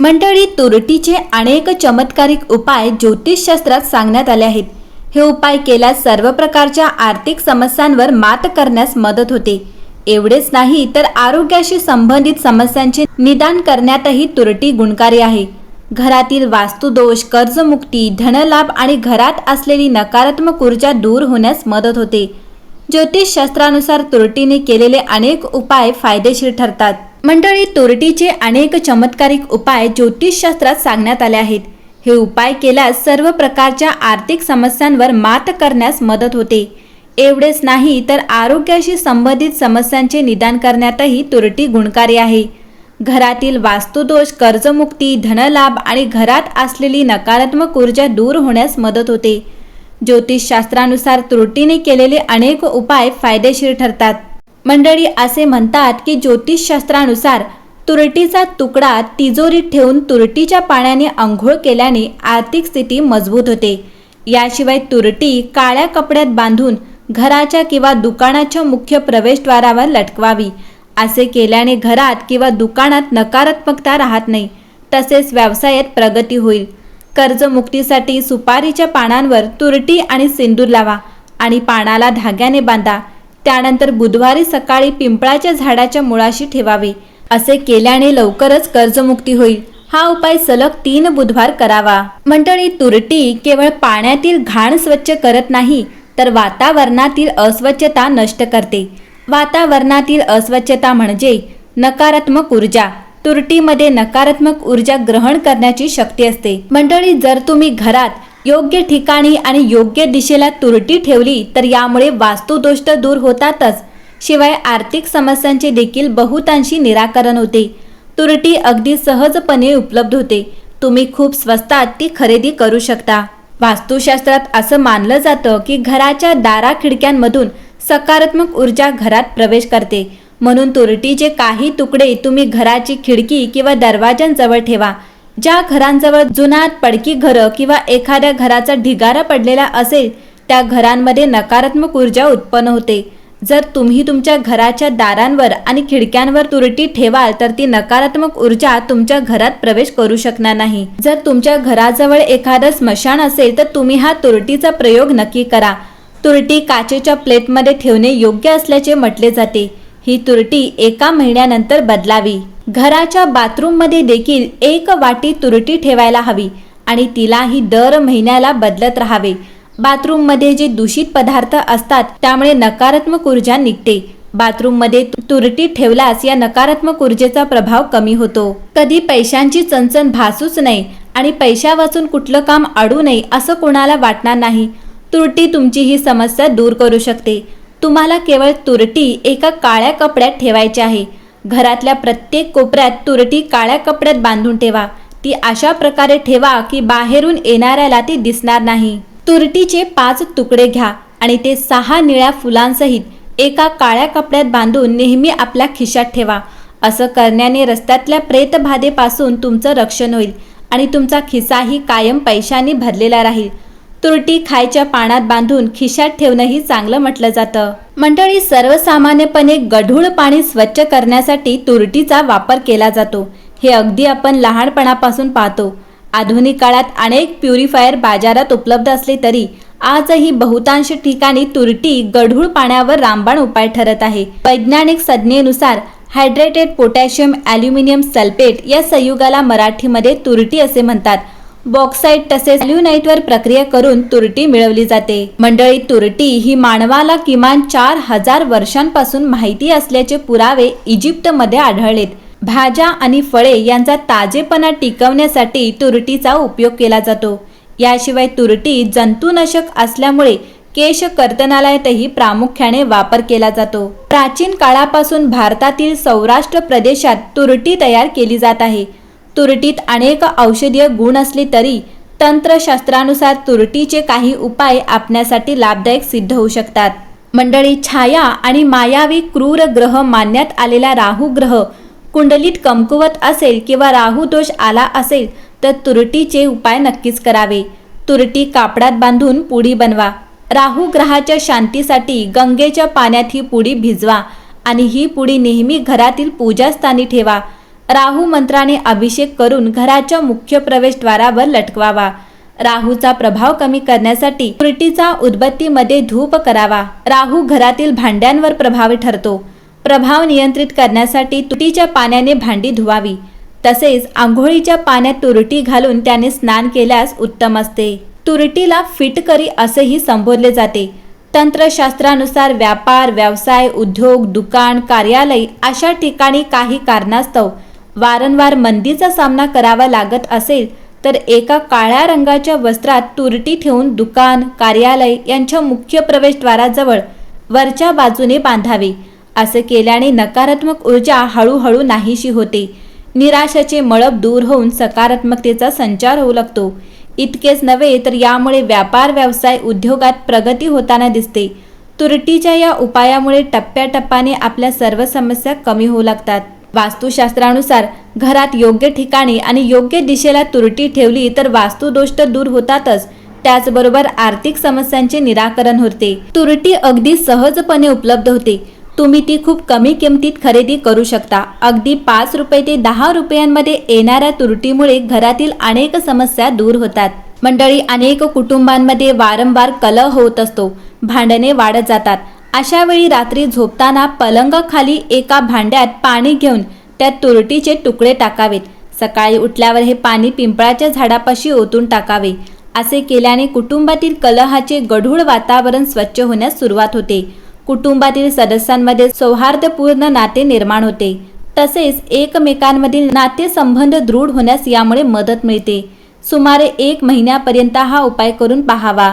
मंडळी तुरटीचे अनेक चमत्कारिक उपाय ज्योतिषशास्त्रात सांगण्यात आले आहेत. हे उपाय केल्यास सर्व प्रकारच्या आर्थिक समस्यांवर मात करण्यास मदत होते. एवढेच नाही तर आरोग्याशी संबंधित समस्यांचे निदान करण्यातही तुरटी गुणकारी आहे. घरातील वास्तुदोष कर्जमुक्ती धनलाभ आणि घरात असलेली नकारात्मक ऊर्जा दूर होण्यास मदत होते. ज्योतिषशास्त्रानुसार तुरटीने केलेले अनेक उपाय फायदेशीर ठरतात. मंडळी तुरटीचे अनेक चमत्कारिक उपाय ज्योतिषशास्त्रात सांगण्यात आले आहेत. हे उपाय केल्यास सर्व प्रकारच्या आर्थिक समस्यांवर मात करण्यास मदत होते. एवढेच नाही तर आरोग्याशी संबंधित समस्यांचे निदान करण्यातही तुरटी गुणकारी आहे. घरातील वास्तुदोष कर्जमुक्ती धनलाभ आणि घरात असलेली नकारात्मक ऊर्जा दूर होण्यास मदत होते. ज्योतिषशास्त्रानुसार त्रुटीने केलेले अनेक उपाय फायदेशीर ठरतात. मंडळी असे म्हणतात की ज्योतिषशास्त्रानुसार तुरटीचा तुकडा तिजोरीत ठेवून तुरटीच्या पाण्याने आंघोळ केल्याने आर्थिक स्थिती मजबूत होते. याशिवाय तुरटी काळ्या कपड्यात बांधून घराच्या किंवा दुकानाच्या मुख्य प्रवेशद्वारावर लटकवावी. असे केल्याने घरात किंवा दुकानात नकारात्मकता राहत नाही. तसेच व्यवसायात प्रगती होईल. कर्जमुक्तीसाठी सुपारीच्या पानांवर तुरटी आणि सिंदूर लावा आणि पानाला धाग्याने बांधा. त्यानंतर बुधवारी सकाळी पिंपळाच्या झाडाच्या मुळाशी ठेवावे. असे केल्याने लवकरच कर्जमुक्ती होईल. हा उपाय सलग तीन बुधवार करावा. मंडळी तुरटी केवळ पाण्यातील घाण स्वच्छ करत नाही तर वातावरणातील अस्वच्छता नष्ट करते. वातावरणातील अस्वच्छता म्हणजे नकारात्मक ऊर्जा. तुरटीमध्ये नकारात्मक ऊर्जा ग्रहण करण्याची शक्ती असते. मंडळी जर तुम्ही घरात योग्य ठिकाणी आणि योग्य दिशेला तुरटी ठेवली तर यामुळे वास्तुदोष दूर होतातच. शिवाय आर्थिक समस्यांचे देखील बहुतांशी निराकरण होते. तुरटी अगदी सहजपणे उपलब्ध होते. तुम्ही खूप स्वस्तात ती खरेदी करू शकता. वास्तुशास्त्रात असं मानलं जातं की घराच्या दारा खिडक्यांमधून सकारात्मक ऊर्जा घरात प्रवेश करते. म्हणून तुरटीचे काही तुकडे तुम्ही घराची खिडकी किंवा दरवाजांजवळ ठेवा. ज्या घरांजवळ जुनाट पडकी घरं किंवा एखाद्या घराचा ढिगारा पडलेला असेल त्या घरांमध्ये नकारात्मक ऊर्जा उत्पन्न होते. जर तुम्ही तुमच्या घराच्या दारांवर आणि खिडक्यांवर तुरटी ठेवाल तर ती नकारात्मक ऊर्जा तुमच्या घरात प्रवेश करू शकणार नाही. जर तुमच्या घराजवळ एखादं स्मशान असेल तर तुम्ही हा तुरटीचा प्रयोग नक्की करा. तुरटी काचेच्या प्लेटमध्ये ठेवणे योग्य असल्याचे म्हटले जाते. ही तुरटी एका महिन्यानंतर बदलावी. घराच्या बाथरूममध्ये देखील एक वाटी तुरटी ठेवायला हवी आणि तिलाही दर महिन्याला बदलत राहावे. बाथरूममध्ये जे दूषित पदार्थ असतात त्यामुळे नकारात्मक ऊर्जा निघते. बाथरूममध्ये तुरटी ठेवल्यास या नकारात्मक ऊर्जेचा प्रभाव कमी होतो. कधी पैशांची चणचण भासूच नाही आणि पैशा वाचून कुठलं काम अडू नये असं कोणाला वाटणार नाही. तुरटी तुमची ही समस्या दूर करू शकते. तुम्हाला केवळ तुरटी एका काळ्या कपड्यात ठेवायची आहे. घरातल्या प्रत्येक कोपऱ्यात तुरटी काळ्या कपड्यात बांधून ठेवा. ती अशा प्रकारे ठेवा की बाहेरून येणाऱ्याला ती दिसणार नाही. तुरटीचे पाच तुकडे घ्या आणि ते सहा निळ्या फुलांसहित एका काळ्या कपड्यात बांधून नेहमी आपल्या खिशात ठेवा. असं करण्याने रस्त्यातल्या प्रेतबाधेपासून तुमचं रक्षण होईल आणि तुमचा खिसाही कायम पैशांनी भरलेला राहील. तुरटी खायच्या पाण्यात बांधून खिशात ठेवणंही चांगलं म्हटलं जातं. मंडळी सर्वसामान्यपणे गढूळ पाणी स्वच्छ करण्यासाठी तुरटीचा वापर केला जातो. हे अगदी आपण लहानपणापासून पाहतो. आधुनिक काळात अनेक प्युरिफायर बाजारात उपलब्ध असले तरी आजही बहुतांश ठिकाणी तुरटी गढूळ पाण्यावर रामबाण उपाय ठरत आहे. वैज्ञानिक संज्ञेनुसार हायड्रेटेड पोटॅशियम ॲल्युमिनियम सल्फेट या संयुगाला मराठीमध्ये तुरटी असे म्हणतात. बॉक्साईट तसेच ल्युनाईटवर प्रक्रिया करून तुरटी मिळवली जाते. मंडळी तुरटी ही मानवाला किमान चार हजार वर्षांपासून माहिती असल्याचे पुरावे इजिप्तमध्ये आढळलेत. भाज्या आणि फळे यांचा ताजेपणा टिकवण्यासाठी तुरटीचा उपयोग केला जातो. याशिवाय तुरटी जंतुनाशक असल्यामुळे केश कर्तनालयातही प्रामुख्याने वापर केला जातो. प्राचीन काळापासून भारतातील सौराष्ट्र प्रदेशात तुरटी तयार केली जात आहे. तुरटीत अनेक औषधीय गुण असले तरी तंत्रशास्त्रानुसार तुरटीचे काही उपाय आपण्यासाठी लाभदायक सिद्ध होऊ शकतात. मंडळी छाया आणि मायावी क्रूर ग्रह मानण्यात आलेला राहू ग्रह कुंडलीत कमकुवत असेल किंवा राहू दोष आला असेल तर तुरटीचे उपाय नक्कीच करावे. तुरटी कापडात बांधून पुडी बनवा. राहू ग्रहाच्या शांतीसाठी गंगेच्या पाण्यात ही पुडी भिजवा आणि ही पुडी नेहमी घरातील पूजास्थानी ठेवा. राहू मंत्राने अभिषेक करून घराच्या मुख्य प्रवेशद्वारावर लटकवावा. राहूचा प्रभाव कमी करण्यासाठी तुरटीचा उदबत्तीमध्ये धूप करावा. राहू घरातील भांड्यांवर प्रभावी ठरतो. प्रभाव नियंत्रित करण्यासाठी तुटीच्या पाण्याने भांडी धुवावी. तसेच आंघोळीच्या पाण्यात तुरटी घालून त्याने स्नान केल्यास उत्तम असते. तुरटीला फिटकरी असेही संबोधले जाते. तंत्रशास्त्रानुसार व्यापार व्यवसाय उद्योग दुकान कार्यालय अशा ठिकाणी काही कारणास्तव वारंवार मंदीचा सामना करावा लागत असेल तर एका काळ्या रंगाच्या वस्त्रात तुरटी ठेवून दुकान कार्यालय यांच्या मुख्य प्रवेशद्वाराजवळ वरच्या बाजूने बांधावे. असे केल्याने नकारात्मक ऊर्जा हळूहळू नाहीशी होते. निराशाचे मळब दूर होऊन सकारात्मकतेचा संचार होऊ लागतो. इतकेच नव्हे तर यामुळे व्यापार व्यवसाय उद्योगात प्रगती होताना दिसते. तुरटीच्या या उपायामुळे टप्प्याटप्प्याने आपल्या सर्व समस्या कमी होऊ लागतात. वास्तुशास्त्रानुसार घरात योग्य ठिकाणी आणि योग्य दिशेला तुरटी ठेवली तर वास्तुदोष दूर होतातच. त्याचबरोबर आर्थिक समस्यांचे निराकरण होते. तुरटी अगदी सहजपणे उपलब्ध होते. तुम्ही ती खूप कमी किमतीत खरेदी करू शकता. अगदी पाच रुपये ते दहा रुपयांमध्ये येणाऱ्या तुरटीमुळे घरातील अनेक समस्या दूर होतात. मंडळी अनेक कुटुंबांमध्ये वारंवार कलह होत असतो. भांडणे वाढत जातात. अशा वेळी रात्री झोपताना पलंगाखाली एका भांड्यात पाणी घेऊन त्यात तुरटीचे तुकडे टाकावेत. सकाळी उठल्यावर हे पाणी पिंपळाच्या झाडापाशी ओतून टाकावे. असे केल्याने कुटुंबातील कलहाचे गढूळ वातावरण स्वच्छ होण्यास सुरुवात होते. कुटुंबातील सदस्यांमध्ये सौहार्दपूर्ण नाते निर्माण होते. तसेच एकमेकांमधील नातेसंबंध दृढ होण्यास यामुळे मदत मिळते. सुमारे एक महिन्यापर्यंत हा उपाय करून पाहावा.